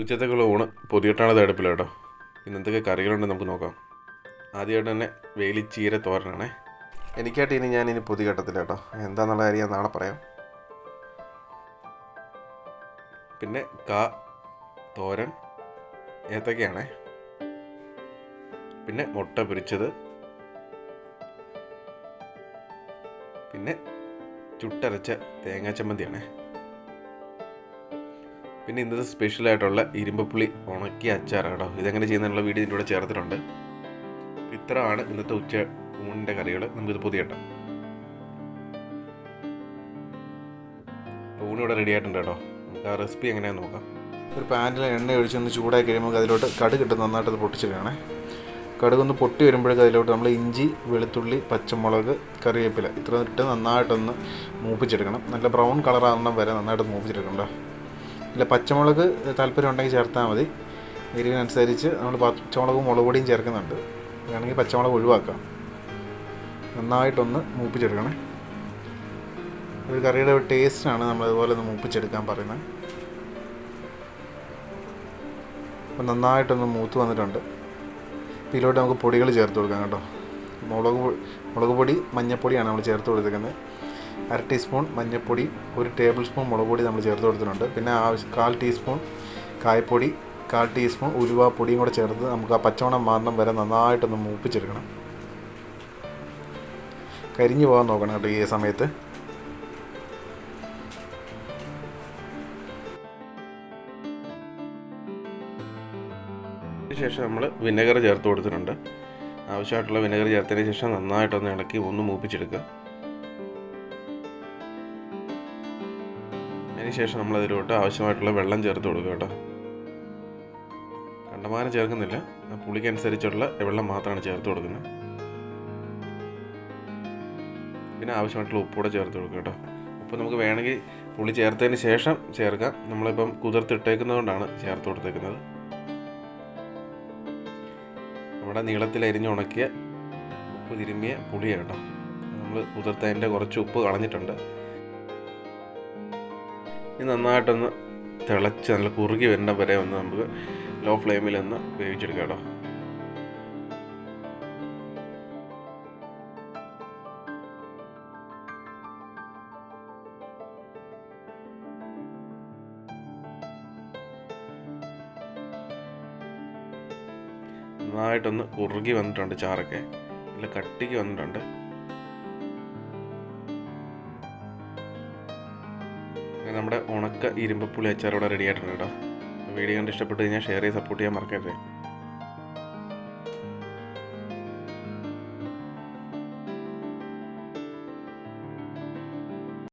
ഉച്ചത്തേക്കുള്ള ഊണ് പൊതിയിട്ടാണ് തടുപ്പില്ല കേട്ടോ. ഇന്ന് എന്തൊക്കെ കറികളുണ്ട് നമുക്ക് നോക്കാം. ആദ്യമായിട്ട് തന്നെ വേലിച്ചീര തോരനാണേ. എനിക്കായിട്ട് ഇനി ഞാൻ ഇനി പൊതി കെട്ടത്തില്ല കേട്ടോ. എന്താന്നുള്ള കാര്യം നാളെ പറയാം. പിന്നെ കാ തോരൻ ഏത്തക്കയാണേ പിന്നെ മുട്ട പൊരിച്ചത്. പിന്നെ ചുട്ടരച്ച തേങ്ങാ ചമ്മന്തിയാണേ. പിന്നെ ഇന്നത്തെ സ്പെഷ്യലായിട്ടുള്ള ഇരുമ്പപ്പുളി ഉണക്കിയ കേട്ടോ. ഇതെങ്ങനെ ചെയ്യുന്നതിനുള്ള വീഡിയോ ഇതിന്റെ കൂടെ ചേർത്തിട്ടുണ്ട്. ഇത്രയാണ് ഇന്നത്തെ ഉച്ച ഊണിന്റെ കറികൾ നമുക്കിത് പുതിയ ഊണ് ഇവിടെ റെഡി ആയിട്ടുണ്ട് കേട്ടോ. നമുക്ക് ആ റെസിപ്പി എങ്ങനെയാണെന്ന് നോക്കാം. ഒരു പാനിൽ എണ്ണ ഒഴിച്ചൊന്ന് ചൂടായി കഴിയുമ്പോൾ അതിലോട്ട് കടുക് ഇട്ട് നന്നായിട്ട് പൊട്ടിച്ചിടണേ കടുകൊന്ന് പൊട്ടി വരുമ്പോഴേക്കും അതിലോട്ട് നമ്മൾ ഇഞ്ചി വെളുത്തുള്ളി പച്ചമുളക് കറിവേപ്പില ഇത്ര ഇട്ട് നന്നായിട്ടൊന്ന് മൂപ്പിച്ചെടുക്കണം. നല്ല ബ്രൗൺ കളറാകണം വരെ നന്നായിട്ട് മൂപ്പിച്ചെടുക്കണം കേട്ടോ. ഇല്ല പച്ചമുളക് താല്പര്യം ഉണ്ടെങ്കിൽ ചേർത്താൽ മതി. എരിവിനനുസരിച്ച് നമ്മൾ പച്ചമുളകും മുളക് പൊടിയും ചേർക്കുന്നുണ്ട്. വേണമെങ്കിൽ പച്ചമുളക് ഒഴിവാക്കാം. നന്നായിട്ടൊന്ന് മൂപ്പിച്ചെടുക്കണേ. ഒരു കറിയുടെ ഒരു ടേസ്റ്റാണ് നമ്മൾ അതുപോലെ ഒന്ന് മൂപ്പിച്ചെടുക്കാൻ പറയുന്നത്. അപ്പം നന്നായിട്ടൊന്ന് മൂത്ത് വന്നിട്ടുണ്ട്. ഇതിലോട്ട് നമുക്ക് പൊടികൾ ചേർത്ത് കൊടുക്കാം കേട്ടോ. മുളക് മുളക് പൊടി മഞ്ഞൾപ്പൊടിയാണ് നമ്മൾ ചേർത്ത് കൊടുത്തിരിക്കുന്നത്. അര ടീസ്പൂൺ മഞ്ഞൾപ്പൊടി ഒരു ടേബിൾ സ്പൂൺ മുളക് പൊടി നമ്മൾ ചേർത്ത് കൊടുത്തിട്ടുണ്ട്. പിന്നെ ആവശ്യം കാൽ ടീസ്പൂൺ കായപ്പൊടി കാൽ ടീസ്പൂൺ ഉലുവാപ്പൊടിയും കൂടെ ചേർത്ത് നമുക്ക് ആ പച്ചമണം മാറണം വരെ നന്നായിട്ടൊന്ന് മൂപ്പിച്ചെടുക്കണം. കരിഞ്ഞു പോകാൻ നോക്കണം കേട്ടോ ഈ സമയത്ത്. ശേഷം നമ്മൾ വിനെഗർ ചേർത്ത് കൊടുത്തിട്ടുണ്ട്. ആവശ്യമായിട്ടുള്ള വിനെഗർ ചേർത്തതിന് ശേഷം നന്നായിട്ടൊന്ന് ഇളക്കി ഒന്ന് മൂപ്പിച്ചെടുക്കുക. അതിന് ശേഷം നമ്മൾ അതിലോട്ട് ആവശ്യമായിട്ടുള്ള വെള്ളം ചേർത്ത് കൊടുക്കുക കേട്ടോ. കണ്ടമാനം ചേർക്കുന്നില്ല. പുളിക്കനുസരിച്ചുള്ള വെള്ളം മാത്രമാണ് ചേർത്ത് കൊടുക്കുന്നത്. പിന്നെ ആവശ്യമായിട്ടുള്ള ഉപ്പൂടെ ചേർത്ത് കൊടുക്കുക കേട്ടോ. ഉപ്പ് നമുക്ക് വേണമെങ്കിൽ പുളി ചേർത്തതിന് ശേഷം ചേർക്കാം. നമ്മളിപ്പം കുതിർത്തിട്ടേക്കുന്നത് കൊണ്ടാണ് ചേർത്ത് കൊടുത്തേക്കുന്നത്. നമ്മുടെ നീളത്തിൽ അരിഞ്ഞ് ഉണക്കിയ ഉപ്പ് തിരുമ്മിയ പുളിയാണ് കേട്ടോ. നമ്മൾ കുതിർത്തതിന്റെ കുറച്ച് ഉപ്പ് കളഞ്ഞിട്ടുണ്ട്. ഇത് നന്നായിട്ടൊന്ന് തിളച്ച് നല്ല കുറുകി വരുന്ന വരെ ഒന്ന് നമുക്ക് ലോ ഫ്ലെയിമിൽ ഒന്ന് വേവിച്ചെടുക്കാം കേട്ടോ. നന്നായിട്ടൊന്ന് കുറുകി വന്നിട്ടുണ്ട് ചാറൊക്കെ. നല്ല കട്ടിക്ക് വന്നിട്ടുണ്ട്. നമ്മുടെ ഉണക്ക ഇരുമ്പപ്പുളി അച്ചാർ ഇവിടെ റെഡി ആയിട്ടുണ്ട് കേട്ടോ. വീഡിയോ കണ്ട് ഇഷ്ടപ്പെട്ട് കഴിഞ്ഞാൽ ഷെയർ ചെയ്ത് സപ്പോർട്ട് ചെയ്യാൻ മറക്കരുത്.